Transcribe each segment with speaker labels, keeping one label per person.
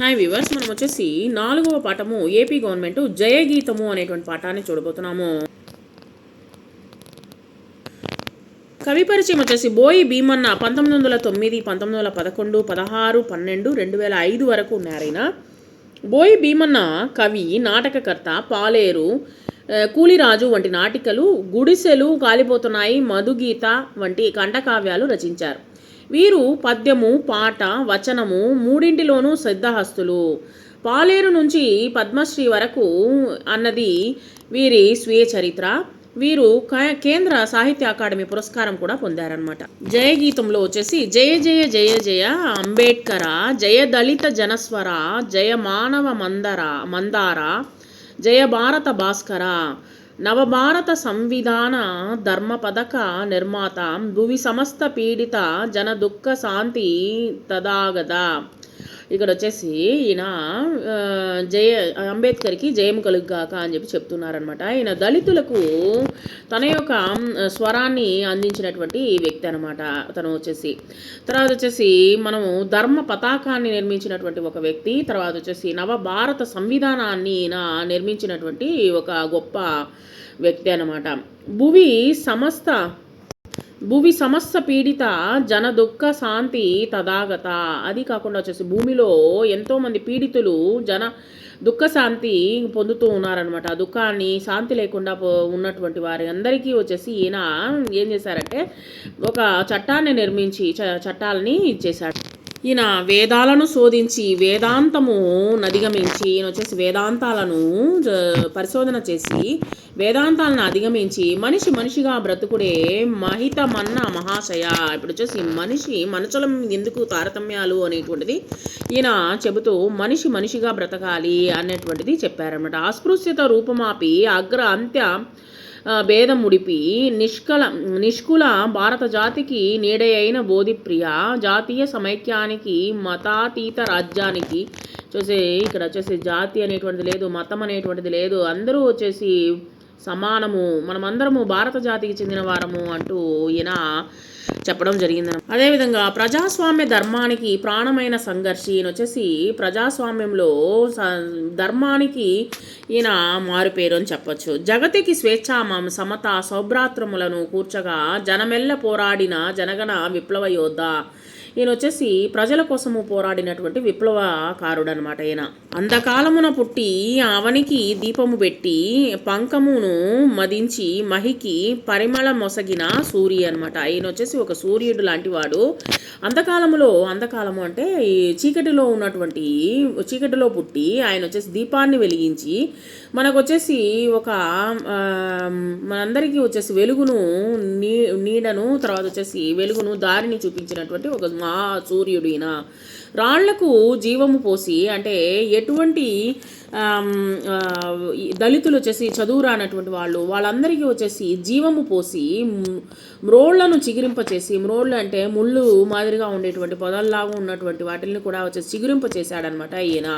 Speaker 1: Hi viewers మనం వచ్చేసి నాలుగవ పాఠము ఏపీ గవర్నమెంట్ జయగీతము అనేటువంటి పాఠాన్ని చూడబోతున్నాము. కవి పరిచయం వచ్చేసి బోయి భీమన్న పంతొమ్మిది వందల తొమ్మిది పంతొమ్మిది వందల పదకొండు పదహారు పన్నెండు రెండు వేల ఐదు వరకు ఉన్నారైన బోయి భీమన్న కవి నాటకకర్త పాలేరు కూలిరాజు వంటి నాటికలు గుడిసెలు కాలిపోతున్నాయి మధుగీత వంటి కంటకావ్యాలు రచించారు. వీరు పద్యము పాట వచనము మూడింటిలోనూ సిద్ధహస్తులు పాలేరు నుంచి పద్మశ్రీ వరకు అన్నది వీరి స్వీయ చరిత్ర. వీరు కేంద్ర సాహిత్య అకాడమీ పురస్కారం కూడా పొందారనమాట జయ గీతంలో వచ్చేసి జయ జయ జయ జయ అంబేద్కర జయ దళిత జనస్వర జయ మానవ మందర మందార జయ భారత భాస్కర నవభారత సంవిధాన ధర్మ పథక నిర్మాత భువి సమస్త పీడిత జన దుఃఖ శాంతి తదాగద. ఇక్కడ వచ్చేసి ఈయన జయ అంబేద్కర్కి జయం కలుగుగాక అని చెప్పి చెప్తున్నారనమాట ఈయన దళితులకు తన యొక్క స్వరాన్ని అందించినటువంటి వ్యక్తి అనమాట తను వచ్చేసి. తర్వాత వచ్చేసి మనము ధర్మ పతాకాన్ని నిర్మించినటువంటి ఒక వ్యక్తి తర్వాత వచ్చేసి నవ భారత సంవిధానాన్ని ఈయన నిర్మించినటువంటి ఒక గొప్ప వ్యక్తి అనమాట భువి సమస్త భూమి సమస్త పీడిత జన దుఃఖ శాంతి తదాగత. అది కాకుండా వచ్చేసి భూమిలో ఎంతోమంది పీడితులు జన దుఃఖ శాంతి పొందుతూ ఉన్నారనమాట ఆ దుఃఖాన్ని శాంతి లేకుండా పో- ఉన్నటువంటి వారి అందరికీ వచ్చేసి ఈయన ఏం చేశారంటే ఒక చట్టాన్ని నిర్మించి చ చట్టాలని ఇచ్చేశాడు ఈయన వేదాలను శోధించి వేదాంతము అధిగమించి ఈయన వచ్చేసి వేదాంతాలను పరిశోధన చేసి వేదాంతాలను అధిగమించి మనిషి మనిషిగా బ్రతుకుడే మహిత మన్న మహాశయ. ఇప్పుడు వచ్చేసి మనిషి మనుషుల ఎందుకు తారతమ్యాలు అనేటువంటిది ఈయన చెబుతూ మనిషి మనిషిగా బ్రతకాలి అనేటువంటిది చెప్పారనమాట అస్పృశ్యత రూపమాపి అగ్ర అంత్య భేదం ముడిపి నిష్కల నిష్కుల భారత జాతికి నీడయైన బోధిప్రియ జాతీయ సమైక్యానికి మతాతీత రాజ్యానికి. చూసే ఇక్కడ వచ్చేసి జాతి అనేటువంటిది లేదు మతం అనేటువంటిది లేదు. అందరూ వచ్చేసి సమానము మనమందరము భారత జాతికి చెందిన వారము అంటూ ఈయన చెప్పడం జరిగింది అదేవిధంగా ప్రజాస్వామ్య ధర్మానికి ప్రాణమైన సంఘర్షి ఈయన వచ్చేసి ప్రజాస్వామ్యంలో స- ధర్మానికి ఈయన మారుపేరు అని చెప్పొచ్చు. జగతికి స్వేచ్ఛ సమత సౌభ్రాత్రములను కూర్చగా జనమెల్ల పోరాడిన జనగణ విప్లవ యోధ ఈయన వచ్చేసి ప్రజల కోసము పోరాడినటువంటి విప్లవకారుడు అనమాట ఈయన. అంధకాలమున పుట్టి అవనికి దీపము పెట్టి పంకమును మదించి మహికి పరిమళ మొసగిన సూర్య అనమాట ఈయన వచ్చేసి ఒక సూర్యుడు లాంటి వాడు అంధకాలములో అంధకాలము అంటే ఈ చీకటిలో ఉన్నటువంటి చీకటిలో పుట్టి ఆయన వచ్చేసి దీపాన్ని వెలిగించి మనకు వచ్చేసి ఒక మనందరికీ వచ్చేసి వెలుగును నీ నీడను తర్వాత వచ్చేసి వెలుగును దారిని చూపించినటువంటి ఒక ఆ సూర్యుడినా రాళ్ళకు జీవము పోసి అంటే ఎటువంటి దళితులు వచ్చేసి చదువు రానటువంటి వాళ్ళు వాళ్ళందరికీ వచ్చేసి జీవము పోసి మ్రోళ్ళను చిగురింపచేసి మ్రోళ్ళు అంటే ముళ్ళు మాదిరిగా ఉండేటువంటి పొదల్లాగా ఉన్నటువంటి వాటిని కూడా వచ్చేసి చిగురింప చేశాడనమాట ఈయన.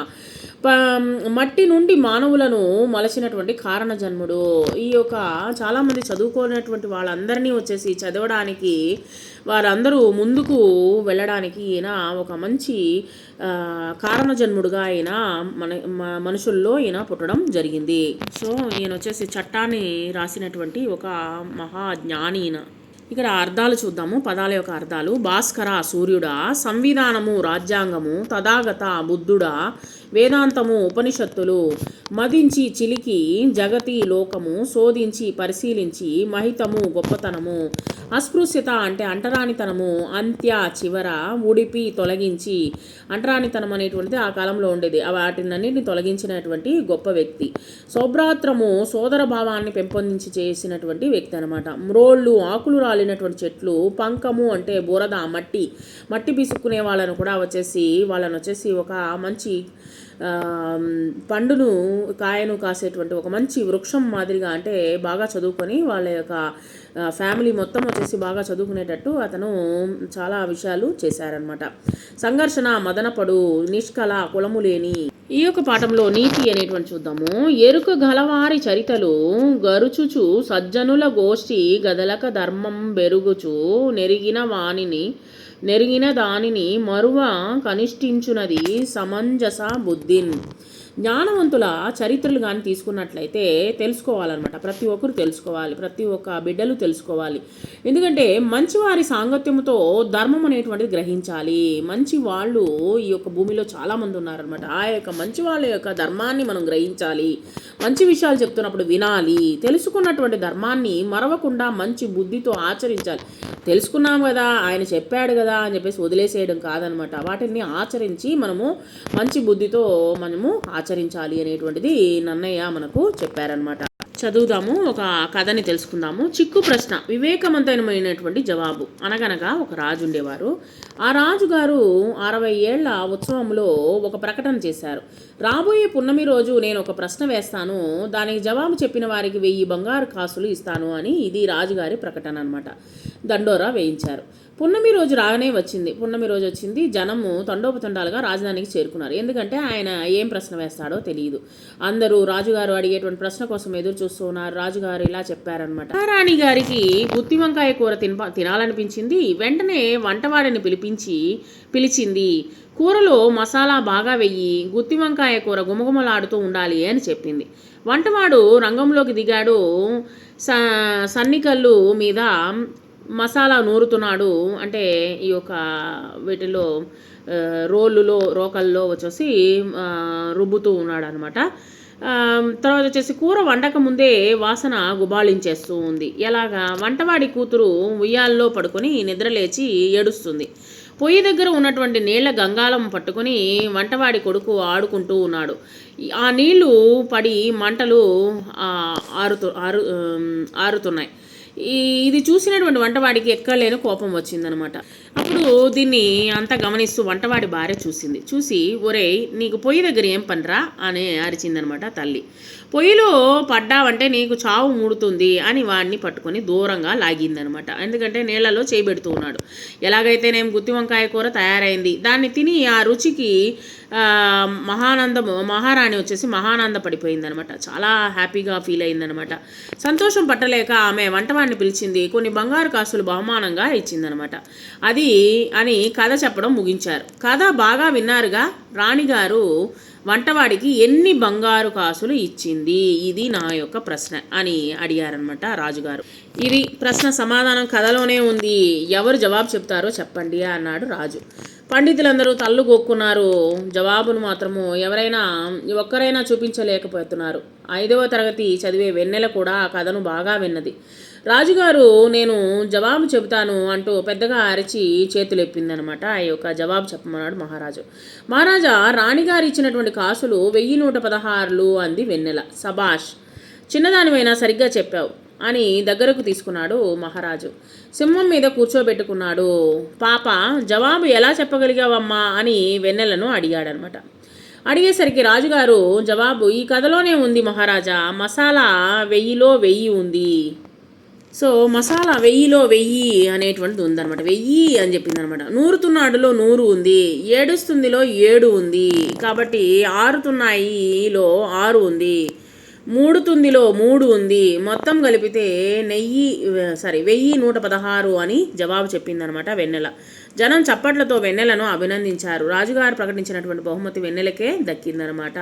Speaker 1: ప- మట్టి నుండి మానవులను మలచినటువంటి కారణ జన్ముడు ఈ యొక్క చాలామంది చదువుకోనటువంటి వాళ్ళందరినీ వచ్చేసి చదవడానికి వారందరూ ముందుకు వెళ్ళడానికి ఈయన ఒక మంచి కారణ కారణజన్ముడుగా ఆయన మన మ- మనుషుల్లో ఈయన పుట్టడం జరిగింది. సో ఈయన వచ్చేసి చట్టాన్ని రాసినటువంటి ఒక మహా జ్ఞాని ఈయన. ఇక్కడ అర్థాలు చూద్దాము. పదాల యొక్క అర్థాలు. భాస్కర సూర్యుడా సంవిధానము రాజ్యాంగము తథాగత బుద్ధుడా వేదాంతము ఉపనిషత్తులు మదించి చిలికి జగతి లోకము శోధించి పరిశీలించి మహితము గొప్పతనము. అస్పృశ్యత అంటే అంటరానితనము. అంత్య చివర ఉడిపి తొలగించి. అంటరానితనం అనేటువంటిది ఆ కాలంలో ఉండేది. ఆ వాటినన్నిటిని తొలగించినటువంటి గొప్ప వ్యక్తి. శోభ్రాత్రము సోదర భావాన్ని పెంపొందించి చేసినటువంటి వ్యక్తి అనమాట మ్రోళ్ళు ఆకులు రాలినటువంటి చెట్లు పంకము అంటే బురద మట్టి. మట్టి పిసుక్కునే వాళ్ళను కూడా వచ్చేసి వాళ్ళని వచ్చేసి ఒక మంచి పండును కాయను కాసేటువంటి ఒక మంచి వృక్షం మాదిరిగా అంటే బాగా చదువుకొని వాళ్ళ యొక్క ఫ్యామిలీ మొత్తం వచ్చేసి బాగా చదువుకునేటట్టు అతను చాలా విషయాలు చేశారనమాట సంఘర్షణ మదనపడు నిష్కల కులము లేని ఈ యొక్క పాఠంలో నీతి అనేటువంటి చూద్దాము. ఎరుక గలవారి చరితలు గరుచుచు సజ్జనుల గోష్ఠి గదలక ధర్మం బెరుగుచు నెరిగిన వాణిని నెరిగిన దానిని మరువ కనిష్ఠించునది సమంజస బుద్ధిన్. జ్ఞానవంతుల చరిత్రలు కానీ తీసుకున్నట్లయితే తెలుసుకోవాలన్నమాట. ప్రతి ఒక్కరు తెలుసుకోవాలి. ప్రతి ఒక్క బిడ్డలు తెలుసుకోవాలి. ఎందుకంటే మంచివారి సాంగత్యముతో ధర్మం అనేటువంటిది గ్రహించాలి. మంచి వాళ్ళు ఈ యొక్క భూమిలో చాలామంది ఉన్నారనమాట ఆ యొక్క మంచి వాళ్ళ యొక్క ధర్మాన్ని మనం గ్రహించాలి. మంచి విషయాలు చెప్తున్నప్పుడు వినాలి. తెలుసుకున్నటువంటి ధర్మాన్ని మరవకుండా మంచి బుద్ధితో ఆచరించాలి. తెలుసుకున్నాం కదా ఆయన చెప్పాడు కదా అని చెప్పేసి వదిలేసేయడం కాదనమాట వాటిని ఆచరించి మనము మంచి బుద్ధితో మనము ఆచరించాలి అనేటువంటిది నన్నయ్య మనకు చెప్పారనమాట చదువుదాము ఒక కథని తెలుసుకుందాము. చిక్కు ప్రశ్న. వివేకవంతమైనటువంటి జవాబు. అనగనగా ఒక రాజు ఉండేవారు. ఆ రాజుగారు అరవై ఏళ్ళ ఉత్సవంలో ఒక ప్రకటన చేశారు. రాబోయే పున్నమి రోజు నేను ఒక ప్రశ్న వేస్తాను. దానికి జవాబు చెప్పిన వారికి వెయ్యి బంగారు కాసులు ఇస్తాను అని ఇది రాజుగారి ప్రకటన అనమాట దండోరా వేయించారు. పున్నమి రోజు రాగానే వచ్చింది. పున్నమి రోజు వచ్చింది. జనము తండోపతండాలుగా రాజధానికి చేరుకున్నారు. ఎందుకంటే ఆయన ఏం ప్రశ్న వేస్తాడో తెలియదు అందరూ రాజుగారు అడిగేటువంటి ప్రశ్న కోసం ఎదురు సోనార్ రాజు రాజుగారు ఇలా చెప్పారనమాట మహారాణి గారికి గుత్తి వంకాయ కూర తిన తినాలనిపించింది. వెంటనే వంటవాడిని పిలిపించి పిలిచింది కూరలో మసాలా బాగా వెయ్యి గుత్తి వంకాయ కూర గుమగుమలాడుతూ ఉండాలి అని చెప్పింది. వంటవాడు రంగంలోకి దిగాడు. స సన్నికల్లు మీద మసాలా నూరుతున్నాడు. అంటే ఈ యొక్క వీటిలో రోళ్ళులో రోలులో రోకల్లో వచ్చేసి రుబ్బుతూ ఉన్నాడు అనమాట తర్వాత వచ్చేసి కూర వండక ముందే వాసన గుబాళించేస్తూ ఉంది. ఎలాగా? వంటవాడి కూతురు ఉయ్యాల్లో పడుకొని నిద్రలేచి ఏడుస్తుంది. పొయ్యి దగ్గర ఉన్నటువంటి నీళ్ళ గంగాలం పట్టుకొని వంటవాడి కొడుకు ఆడుకుంటూ ఉన్నాడు. ఆ నీళ్ళు పడి మంటలు ఆరుతు ఆరుతూ ఆరు ఆరుతున్నాయి. ఇది చూసినటువంటి వంటవాడికి ఎక్కలేని కోపం వచ్చిందనమాట. అప్పుడు దీన్ని అంతా గమనిస్తూ వంటవాడి భార్య చూసింది. చూసి ఒరేయ్ నీకు పొయ్యి దగ్గర ఏం పనిరా? అని అరిచిందనమాట తల్లి. పొయ్యిలో పడ్డావంటే నీకు చావు మూడుతుంది అని వాడిని పట్టుకొని దూరంగా లాగిందనమాట. ఎందుకంటే నీళ్ళలో చేయబెడుతూ ఉన్నాడు. ఎలాగైతేనేం గుత్తి వంకాయ కూర తయారైంది దాన్ని తిని ఆ రుచికి ఆ, మహానందం మహారాణి వచ్చేసి మహానంద పడిపోయిందనమాట. చాలా హ్యాపీగా ఫీల్ అయిందనమాట. సంతోషం పట్టలేక ఆమె వంటవాడిని పిలిచింది. కొన్ని బంగారు కాసులు బహుమానంగా ఇచ్చిందనమాట. అది అని కథ చెప్పడం ముగించారు. కథ బాగా విన్నారుగా రాణిగారు. వంటవాడికి ఎన్ని బంగారు కాసులు ఇచ్చింది? ఇది నా యొక్క ప్రశ్న అని అడిగారనమాట రాజుగారు. ఇది ప్రశ్న సమాధానం కథలోనే ఉంది. ఎవరు జవాబు చెప్తారో చెప్పండి అన్నాడు రాజు. పండితులందరూ తల్లు గొక్కున్నారు. జవాబును మాత్రము ఎవరైనా ఒక్కరైనా చూపించలేకపోతున్నారు. ఐదవ తరగతి చదివే వెన్నెల కూడా ఆ కథను బాగా విన్నది. రాజుగారు నేను జవాబు చెబుతాను అంటూ పెద్దగా అరిచి చేతులెప్పిందనమాట ఆ యొక్క జవాబు చెప్పమన్నాడు మహారాజు. మహారాజా రాణిగారు ఇచ్చినటువంటి కాసులు వెయ్యి నూట పదహారులు అంది వెన్నెల. సబాష్ చిన్నదానివైనా సరిగ్గా చెప్పావు అని దగ్గరకు తీసుకున్నాడు మహారాజు. సింహం మీద కూర్చోబెట్టుకున్నాడు. పాప జవాబు ఎలా చెప్పగలిగావమ్మా అని వెన్నెలను అడిగాడనమాట. అడిగేసరికి రాజుగారు జవాబు ఈ కథలోనే ఉంది మహారాజా మసాలా వెయ్యిలో వెయ్యి ఉంది. సో మసాలా వెయ్యిలో వెయ్యి అనేటువంటిది ఉందన్నమాట. వెయ్యి అని చెప్పింది అనమాట నూరుతున్నాడులో నూరు ఉంది ఏడుస్తుందిలో ఏడు ఉంది. కాబట్టి ఆరుతున్నాయిలో ఆరు ఉంది. మూడు తుందిలో మూడు ఉంది. మొత్తం కలిపితే నెయ్యి సారీ వెయ్యి నూట పదహారు అని జవాబు చెప్పిందనమాట వెన్నెల. జనం చప్పట్లతో వెన్నెలను అభినందించారు. రాజుగారు ప్రకటించినటువంటి బహుమతి వెన్నెలకే దక్కిందనమాట.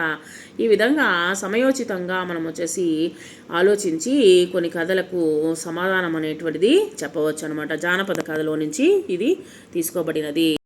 Speaker 1: ఈ విధంగా సమయోచితంగా మనం వచ్చేసి ఆలోచించి కొన్ని కథలకు సమాధానం అనేటువంటిది చెప్పవచ్చు అనమాట జానపద కథలో నుంచి ఇది తీసుకోబడినది.